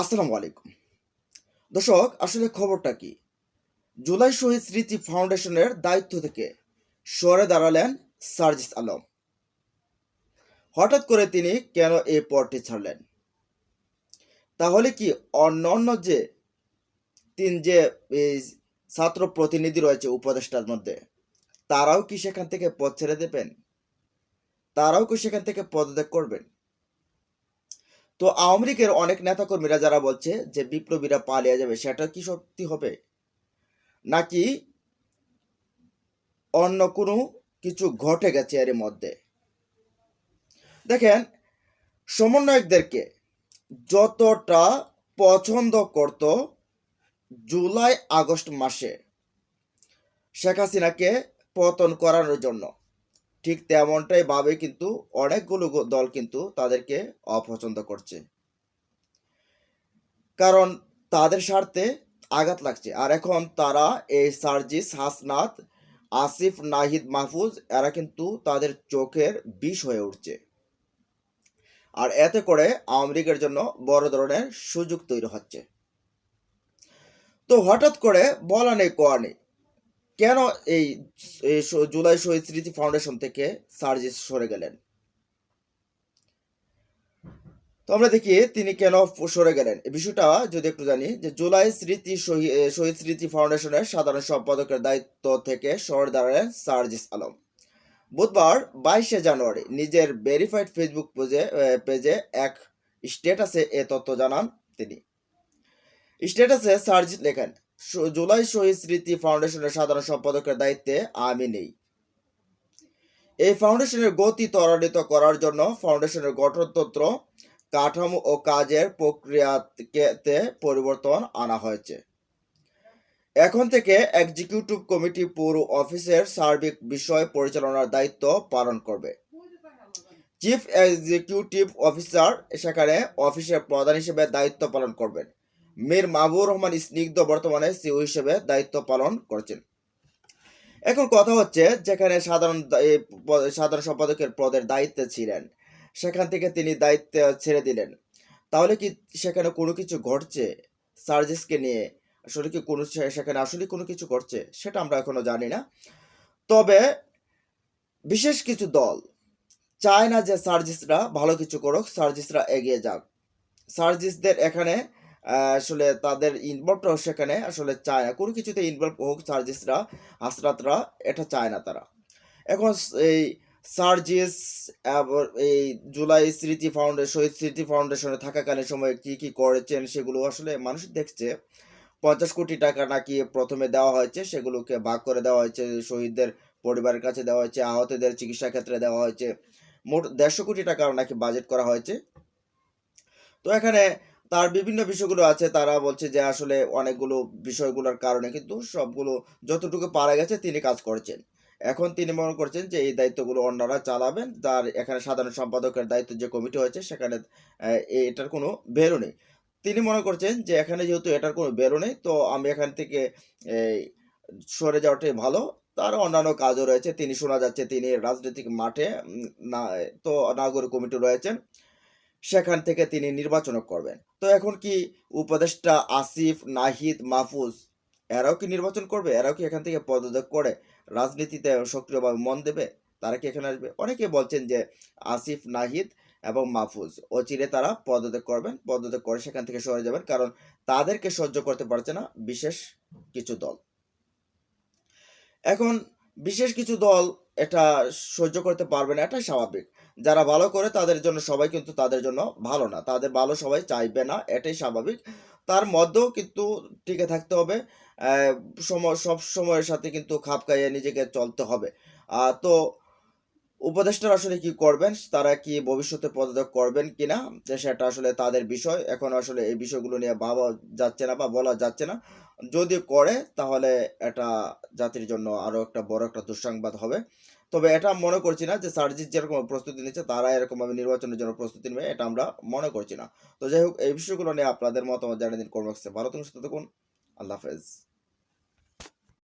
আসসালামু আলাইকুম। দর্শক, আসলে খবরটা কি? জুলাই শহীদ স্মৃতি ফাউন্ডেশনের দায়িত্ব থেকে সরে দাঁড়ালেন সার্জিস আলম। হঠাৎ করে তিনি কেন এই পদটি ছাড়লেন? তাহলে কি অন্য অন্য যে তিন যে ছাত্র প্রতিনিধি রয়েছে উপদেষ্টার মধ্যে, তারাও কি সেখান থেকে পদ ছেড়ে দেবেন? তারাও কি সেখান থেকে পদত্যাগ করবেন? তো আওয়ামী লীগের অনেক নেতাকর্মীরা যারা বলছে যে বিপ্লবীরা পালিয়ে যাবে, সেটা কি সত্যি হবে? নাকি অন্য কোনো কিছু ঘটে গেছে এর মধ্যে? দেখেন, সমন্বয়কদেরকে যতটা পছন্দ করত জুলাই আগস্ট মাসে শেখ হাসিনাকে পতন করানোর জন্য। ঠিক তেমনটাই ভাবে কিন্তু অনেকগুলো দল কিন্তু তাদেরকে অপছন্দ করছে। কারণ তাদের স্বার্থে আঘাত লাগছে। আর এখন তারা এই সার্জিস, হাসনাত, আসিফ, নাহিদ, মাহফুজ, এরা কিন্তু তাদের চোখের বিষ হয়ে উঠছে। আর এতে করে আওয়ামী লীগের জন্য বড় ধরনের সুযোগ তৈরি হচ্ছে। তো হঠাৎ করে বলা নেই, কোয়া নেই। কেন এই জুলাই শহীদ স্মৃতি ফাউন্ডেশন থেকে সার্জিস সরে গেলেন? তো আমরা দেখি তিনি কেন সরে গেলেন। এই বিষয়টা যদি একটু জানি, যে জুলাই স্মৃতি শহীদ স্মৃতি ফাউন্ডেশনের সাধারণ সম্পাদকের দায়িত্ব থেকে সরে দাঁড়ালেন সার্জিস আলম। বুধবার বাইশে জানুয়ারি নিজের ভেরিফাইড ফেসবুক পেজে পেজে এক স্ট্যাটাসে এ তথ্য জানান তিনি। স্ট্যাটাসে সার্জিস লেখেন "শ- জুলাই শহীদ স্মৃতি ফাউন্ডেশনের সাধারণ সম্পাদকের দায়িত্বে আমি নেই। এই ফাউন্ডেশনের গতি ত্বরান্বিত করার জন্য ফাউন্ডেশনের গঠনতন্ত্র, কাঠামো ও কাজের প্রক্রিয়াতে পরিবর্তন আনা হয়েছে। এখন থেকে এক্সিকিউটিভ কমিটি পুরো অফিসের সার্বিক বিষয় পরিচালনার দায়িত্ব পালন করবে। চিফ এক্সিকিউটিভ অফিসার সেখানে অফিসের প্রধান হিসেবে দায়িত্ব পালন করবেন। মীর মাহবুর রহমান স্নিগ্ধ বর্তমানে সিও হিসেবে দায়িত্ব পালন করছেন। এখন কথা হচ্ছে, যেখানে সাধারণ সাধারণ সম্পাদকের পদের দায়িত্বে ছিলেন, সেখান থেকে তিনি দায়িত্ব ছেড়ে দিলেন। তাহলে কি সেখানে কোনো কিছু ঘটছে? সার্জিসকে নিয়ে আসলে কি কোনো সেখানে আসলে কোনো কিছু ঘটছে? সেটা আমরা এখনও জানি না। তবে বিশেষ কিছু দল চায় না যে সার্জিসরা ভালো কিছু করুক, সার্জিসরা এগিয়ে যাক। সার্জিসদের এখানে আসলে তাদের ইনভলভটাও সেখানে। আসলে চায় না। কোনো কিছুতে ইনভলভ হোক সার্জিসরা, হাসরাতরা, এটা চায় না তারা। এখন এই সার্জিস এই জুলাই স্মৃতি ফাউন্ডেশন শহীদ স্মৃতি ফাউন্ডেশনে থাকাকালীন সময়ে কি কি করেছেন সেগুলো আসলে মানুষ দেখছে। পঞ্চাশ কোটি টাকা নাকি প্রথমে দেওয়া হয়েছে, সেগুলোকে ভাগ করে দেওয়া হয়েছে। শহীদদের পরিবারের কাছে দেওয়া হয়েছে, আহতদের চিকিৎসা ক্ষেত্রে দেওয়া হয়েছে। মোট দেড়শো কোটি টাকা নাকি বাজেট করা হয়েছে। তো এখানে তার বিভিন্ন বিষয়গুলো আছে, তারা বলছে যে আসলে অনেকগুলো বিষয়গুলোর কারণে কিন্তু সবগুলো যতটুকু পারা গেছে তিনি কাজ করছেন। এখন তিনি মনে করছেন যে এই দায়িত্বগুলো অন্যরা চালাবেন, তার এখানে সাধারণ সম্পাদকের দায়িত্ব যে কমিটি হয়েছে সেখানে এটার কোনো বেরো নেই। তিনি মনে করছেন যে এখানে যেহেতু এটার কোনো বেরো নেই, তো আমি এখান থেকে সরে যাওয়াটাই ভালো। তার অন্যান্য কাজও রয়েছে, তিনি শোনা যাচ্ছে তিনি রাজনৈতিক মাঠে না, তো নাগরিক কমিটি রয়েছেন। সেখান থেকে তিনি নির্বাচন করবেন। তো এখন কি উপদেষ্টা আসিফ, নাহিদ, মাহফুজ, এরাও কি নির্বাচন করবে? এরাও কি এখান থেকে পদত্যাগ করে রাজনীতিতে সক্রিয়ভাবে মন দেবে? তারা কি এখানে আসবে? অনেকে বলছেন যে আসিফ, নাহিদ এবং মাহফুজ, অচিরে তারা পদত্যাগ করবেন, পদত্যাগ করে সেখান থেকে সরে যাবেন কারণ তাদেরকে সহ্য করতে পারছে না বিশেষ কিছু দল। এখন বিশেষ কিছু দল এটা সহ্য করতে পারবে না, এটাই স্বাভাবিক। যারা ভালো করে তাদের জন্য সবাই কিন্তু তাদের জন্য ভালো না। তাদের ভালো সবাই চাইবে না, এটাই স্বাভাবিক। তার মধ্যেও কিন্তু টিকে থাকতে হবে। সব সময়ের সাথে কিন্তু খাপ খাইয়ে নিজেকে চলতে হবে। তো উপদেষ্টারা আসলে কি করবেন? তারা কি ভবিষ্যতে পদত্যাগ করবেন কিনা? সেটা আসলে তাদের বিষয়। এখন আসলে এই বিষয়গুলো নিয়ে ভাবা যাচ্ছে না বা বলা যাচ্ছে না। যদি করে তাহলে এটা জাতির জন্য আরও একটা বড় একটা দুঃসংবাদ হবে। তবে এটা মনে করছি না যে সার্জিস যেরকম প্রস্তুতি নিচ্ছে তারা এরকমভাবে নির্বাচনের জন্য প্রস্তুতি নেবে, এটা আমরা মনে করছি না। তো যাই হোক, এই বিষয়গুলো নিয়ে আপনাদের মতামত জানিয়ে দিন কর্মক্ষেত্রে ভালো সুস্থ থাকুন। আল্লাহ হাফেজ।